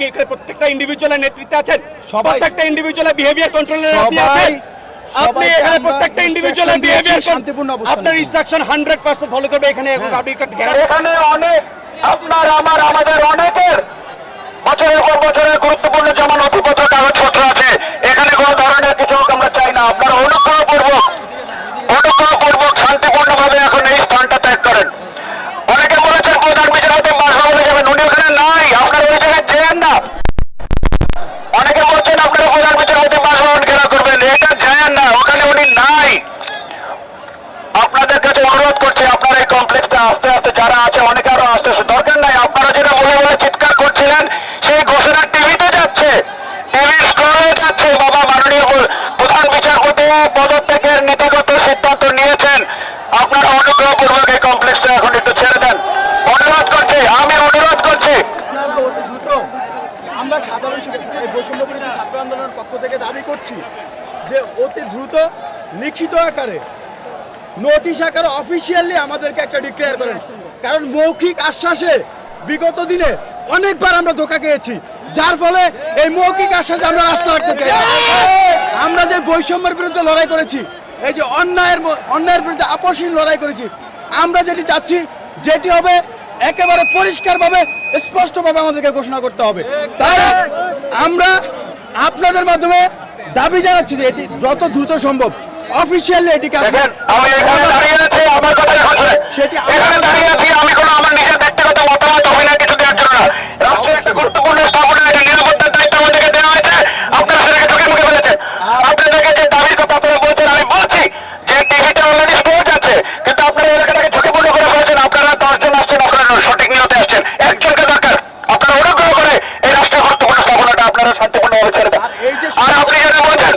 কি এখানে প্রত্যেকটা ইন্ডিভিজুয়ালের নেতৃত্বে আছেন প্রত্যেকটা ইন্ডিভিজুয়ালের বিহেভিয়ার কন্ট্রোলের আপনি আছেন। আপনি এখানে আমরা প্রত্যেকটা ইন্ডিভিজুয়ালের বিহেভিয়ার শান্তিপূর্ণ অবস্থান। আপনার। ইনস্ট্রাকশন 100% ফলো করবে এখানে এখন আপনি গ্যারান্টি এখানে অনেক আপনার আমার আমাদের অনেকের বছরের পর বছরের গুরুত্বপূর্ণ যেমন নথিপত্র কাগজপত্র আছে এখানে কোনো ধরনের কিছু আমরা চাই না। আপনারা অনুগ্রহ পূর্বক অনুগ্রহ পূর্বক শান্তিপূর্ণ ভাবে এখন এই স্থানটা ত্যাগ করেন। অনেকে বলেছেন প্রধান বিচারপতি বাসভবনে যাবেন উনি ওখানে নাই আপনারা ওই জায়গায় যেন না অনেকে বলছেন আপনারা প্রধান বিচারপতি বাসভবন ঘেরা করবেন এটা যায় না ওখানে উনি নাই আপনাদের কাছে অনুরোধ করছি আপনারা এই কমপ্লেক্সটা আস্তে আস্তে যারা আছে অনেকে আরও আস্তে আস্তে দরকার নাই আপনারা যেটা বলে বলে চিৎকার করছিলেন সেই ঘোষণা টিভিতে যাচ্ছে টিভির স্ক্রলে যাচ্ছে বাবা মাননীয় প্র- প্রধান বিচারপতি পদত্যাগের নীতিগত সিদ্ধান্ত নিয়েছেন আপনারা কমপ্লেক্সটা এখন একটু ছেড়ে দেন। অনুরোধ করছি, আমি অনুরোধ করছি। আমরা সাধারণ শিক্ষা এই বৈষম্য বিরোধী ছাত্র আন্দোলনের পক্ষ থেকে দাবি করছি যে অতি দ্রুত, লিখিত আকারে, নোটিশ আকারে অফিসিয়ালি আমাদেরকে একটা ডিক্লেয়ার করেন। কারণ মৌখিক আশ্বাসে বিগত দিনে অনেকবার আমরা ধোকা খেয়েছি। যার ফলে এই মৌখিক আশ্বাসে আমরা রাস্তা রাখতে চাই আমরা যে বৈষম্যের বিরুদ্ধে লড়াই করেছি, এই যে অন্যায়ের অন্যায়ের বিরুদ্ধে আপসহীন লড়াই করেছি আমরা যেটি চাচ্ছি যেটি হবে একেবারে পরিষ্কারভাবে স্পষ্টভাবে আমাদেরকে ঘোষণা করতে হবে। তাই আমরা আপনাদের মাধ্যমে দাবি জানাচ্ছি যে এটি যত দ্রুত সম্ভব অফিসিয়ালি এটিকে শুনে। সেটি আমি কোনো আমার নিজের ব্যক্তিগত মতামত অভিনয় কিছু দেওয়ার জন্য না রাষ্ট্রের একটা গুরুত্বপূর্ণ স্থাপনা এটা নিরাপত্তার দায়িত্ব আমাদেরকে দেওয়া হয়েছে আপনারা সেটাকে চোখে মুখে ফেলেছেন আপনাদেরকে যে দাবির কথা আপনারা বলছেন আমি বলছি যে টিভিতে অলরেডি স্পোর্ট আছে কিন্তু আপনারা এলাকাটাকে ঝুঁকিপূর্ণ করে ফেলেছেন আপনারা দশজন আসছেন আপনারা সঠিক নিয়তে আসছেন একজনকে দরকার আপনারা অনুগ্রহ করে এই রাষ্ট্রের গুরুত্বপূর্ণ স্থাপনাটা আপনারা শান্তিপূর্ণভাবে ছেড়ে দেন আর এই যে আর আপনি যেটা বলছেন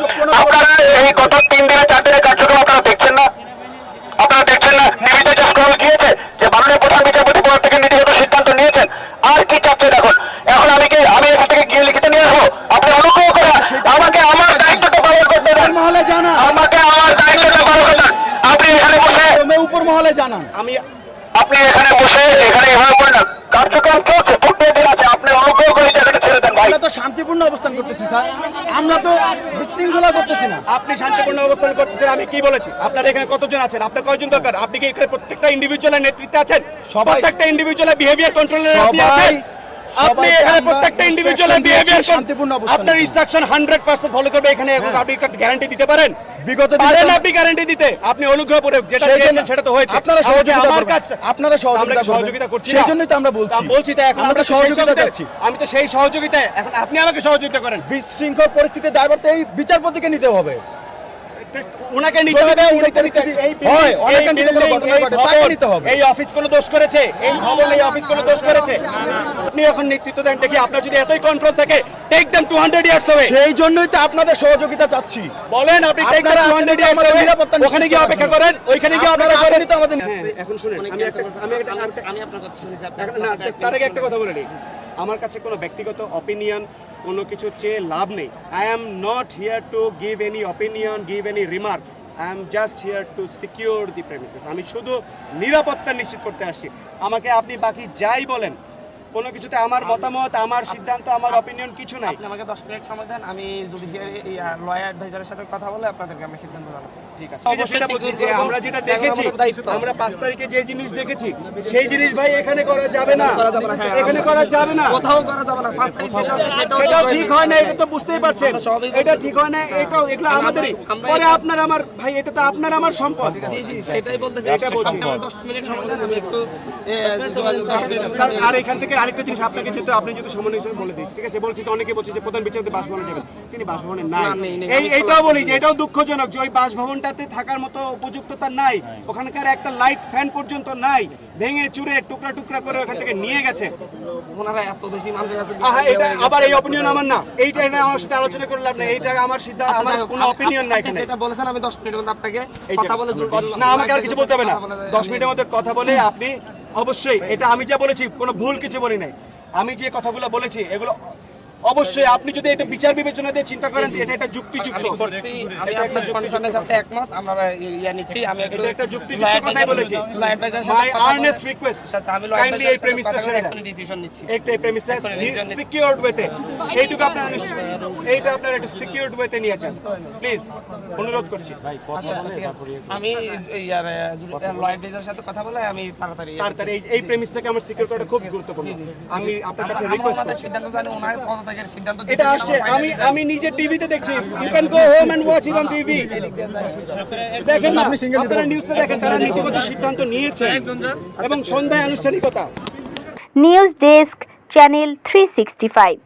আপনারা এই গত তিন দিনে চার দিনের কার্যক্রম আপনারা দেখছেন না আপনারা দেখছেন না নিবিতে যে স্ক্রল গিয়েছে যে মাননীয় প্রধান বিচারপতি পদ থেকে নীতিগত সিদ্ধান্ত নিয়েছেন আর কি চাচ্ছেন এখন এখন আমি কি আমি এখান থেকে গিয়ে লিখিত নিয়ে আসব আপনি অনুগ্রহ করে আমাকে আমার দায়িত্বটা পালন করতে দেন মহলে জানান আমাকে আমার দায়িত্বটা পালন করতে দেন আপনি এখানে বসে তুমি উপর মহলে জানান আমি আপনি এখানে বসে এখানে এভাবে করেন না কার্যক্রম চলছে প্রত্যেক দিন আছে আপনি অনুগ্রহ করে এই জায়গাটা ছেড়ে দেন ভাই আমরা তো শান্তিপূর্ণ অবস্থান করতেছি স্যার। আমরা তো বিশৃঙ্খলা করতেছি না। আপনি শান্তিপূর্ণ অবস্থান করতেছেন আমি কি বলেছি? আপনার এখানে কতজন আছেন? আপনার কয়জন দরকার? আপনি কি এখানে প্রত্যেকটা ইন্ডিভিজুয়ালের নেতৃত্বে আছেন? সবাই- একটা ইন্ডিভিজুয়ালের বিহেভিয়ার কন্ট্রোলের আপনি আছেন? আপনি এখানে প্রত্যেকটা ইন্ডিভিজুয়ালের বিহেভিয়ার শান্তিপূর্ণ অবস্থান আপনার নিতে। ইনস্ট্রাকশন 100% ফলো করবে এখানে এখন হ্যাঁ। আপনি গ্যারান্টি দিতে পারেন বিগত দিনে পারেন আপনি গ্যারান্টি দিতে আপনি অনুগ্রহ করে যেটা জন্য- সেটা তো হয়েছে আপনারা সহযোগিতা আমার। কাজটা আপনারা সহযোগিতা সহযোগিতা করছি সেই জন্যই তো আমরা বলছি। আমি বলছি তাই এখন আমরা সহযোগিতা চাচ্ছি। আমি তো সেই সহযোগিতায় এখন আপনি আমাকে সহযোগিতা করেন বিশৃঙ্খল পরিস্থিতির দায়ভার তো এই বিচারপতিকে নিতে হবে ওনাকে নিতে যদি হবে এই উনি পরিস্থিতি এই হয়, building, অনেকে এই যদি কোনো ঘটনা ঘটে, তাকে নিতে হবে। এই অফিস কোনো দোষ করেছে? এই ভবন এই অফিস কোনো দোষ করেছে? আপনি এখন নেতৃত্ব দেন দেখি আপনার যদি এতই কন্ট্রোল থাকে টেক দেম 200 ইয়ার্স অ্যাওয়ে সেই জন্যই তো আপনাদের সহযোগিতা চাচ্ছি। বলেন আপনি টেক দেম 200 ইয়ার্স আমাদের ওখানে গিয়ে অপেক্ষা করেন ওইখানে গিয়ে আপনারা অপেক্ষা করেন। তো আমাদের হ্যাঁ, এখন শুনেন আমি একটা আমি একটা আমি আপনার কথা শুনেছি না তার আগে একটা কথা বলে নিই আমার কাছে কোনো ব্যক্তিগত অপিনিয়ন কোনো কিছু চেয়ে লাভ নেই। I am not here to give any opinion give any remark I am just here to secure the premises আমি শুধু নিরাপত্তা নিশ্চিত করতে আসছি। আমাকে আপনি বাকি যাই বলেন কোনো কিছুতে আমার মতামত আমার সিদ্ধান্ত আমার অপিনিয়ন কিছু নাই। আপনি আমাকে দশ মিনিট সময় দেন আমি জুডিশিয়ারি লয়ার অ্যাডভাইজারের সাথে কথা বলে আপনাদেরকে আমি সিদ্ধান্ত জানাচ্ছি। ঠিক আছে। সেটা বলছি যে আমরা যেটা দেখেছি আমরা পাঁচ তারিখে যে জিনিস দেখেছি সেই জিনিস ভাই এখানে করা যাবে না। হ্যাঁ, এখানে করা যাবে না। কোথাও করা যাবে না পাঁচ তারিখ সেটাও সেটাও ঠিক হয় না এটা তো বুঝতেই পারছেন। এটা ঠিক হয় না এটাও এগুলো আমাদেরই। পরে এটা- আপনার আমার ভাই এটা তো আপনার আমার সম্পদ। জি জি সেটাই বলতেছি। এটা বলছি। আপনি আমার দশ মিনিট সময় দেন আমি একটু আর এখান থেকে আরেকটা জিনিস আপনাকে যেহেতু আপনি যেহেতু সমন্বয় হিসেবে বলে দিয়েছি ঠিক আছে? বলছি তো অনেকে বলছে যে প্রধান বিচারপতি বাসভবনে যাবেন। তিনি বাসভবনে নাই। এই এটাও বলি যে এটাও দুঃখজনক যে ওই বাসভবনটাতে থাকার মতো উপযুক্ততা নাই। ওখানকার একটা লাইট ফ্যান পর্যন্ত নাই। ভেঙে চুরে টুকরা টুকরা করে ওখান থেকে নিয়ে গেছে। ওনারা এত বেশি মানুষের কাছে এটা আবার এই অপিনিয়ন আমার না। এইটা এটা আমার সাথে আলোচনা করে লাভ নেই এইটা আমার সিদ্ধান্ত আচ্ছা, আমার কোনো অপিনিয়ন নাই এখানে। যেটা বলেছেন আমি দশ মিনিট মধ্যে আপনাকে কথা বলে না আমাকে আর কিছু বলতে হবে না। কথা বলে- দশ মিনিটের মধ্যে কথা বলে আপনি অবশ্যই এটা আমি যা বলেছি কোনো ভুল কিছু বলি নাই। আমি যে কথাগুলো বলেছি এগুলো অবশ্যই আপনি যদি এটা বিচার বিবেচনা দিয়ে চিন্তা করেন এটা একটা যুক্তিযুক্ত। আমি একটা আপনার যুক্তিযুক্ত সাথে একমত আমরা ইয়া নিচ্ছি আমি এটা একটা যুক্তিযুক্ত কথাই বলেছি। মাই আর্নেস্ট রিকোয়েস্ট আচ্ছা, আমি lawyer কাইন্ডলি এই প্রেমিসটা ছেড়ে বলে দেন এখনই decision নিচ্ছি একটা এই প্রেমিসটা এখনই decision নিচ্ছি। সিকিউরড ওয়েতে এইটুকু আপনারা এইটা আপনারা একটু সিকিউরড ওয়েতে নিয়েছেন প্লিজ অনুরোধ করছি। আচ্ছা আচ্ছা আমি ইয়ার লয়েড বেজার সাথে কথা বলে আমি তাড়াতাড়ি তাড়াতাড়ি এই এই প্রেমিসটাকে আমার সিকিউর করাটা খুব গুরুত্বপূর্ণ। আমি আপনার কাছে রিকোয়েস্ট করছি। সিদ্ধান্ত জানি ওনার পদত্যাগের সিদ্ধান্ত এটা আসছে। আমি আমি নিজে টিভিতে দেখছি। You can go home and watch it on TV দেখেন না আপনারা নিউজে দেখেন তারা নীতিগত সিদ্ধান্ত নিয়েছে এবং সন্ধ্যায় আনুষ্ঠানিকতা। News desk channel three sixty five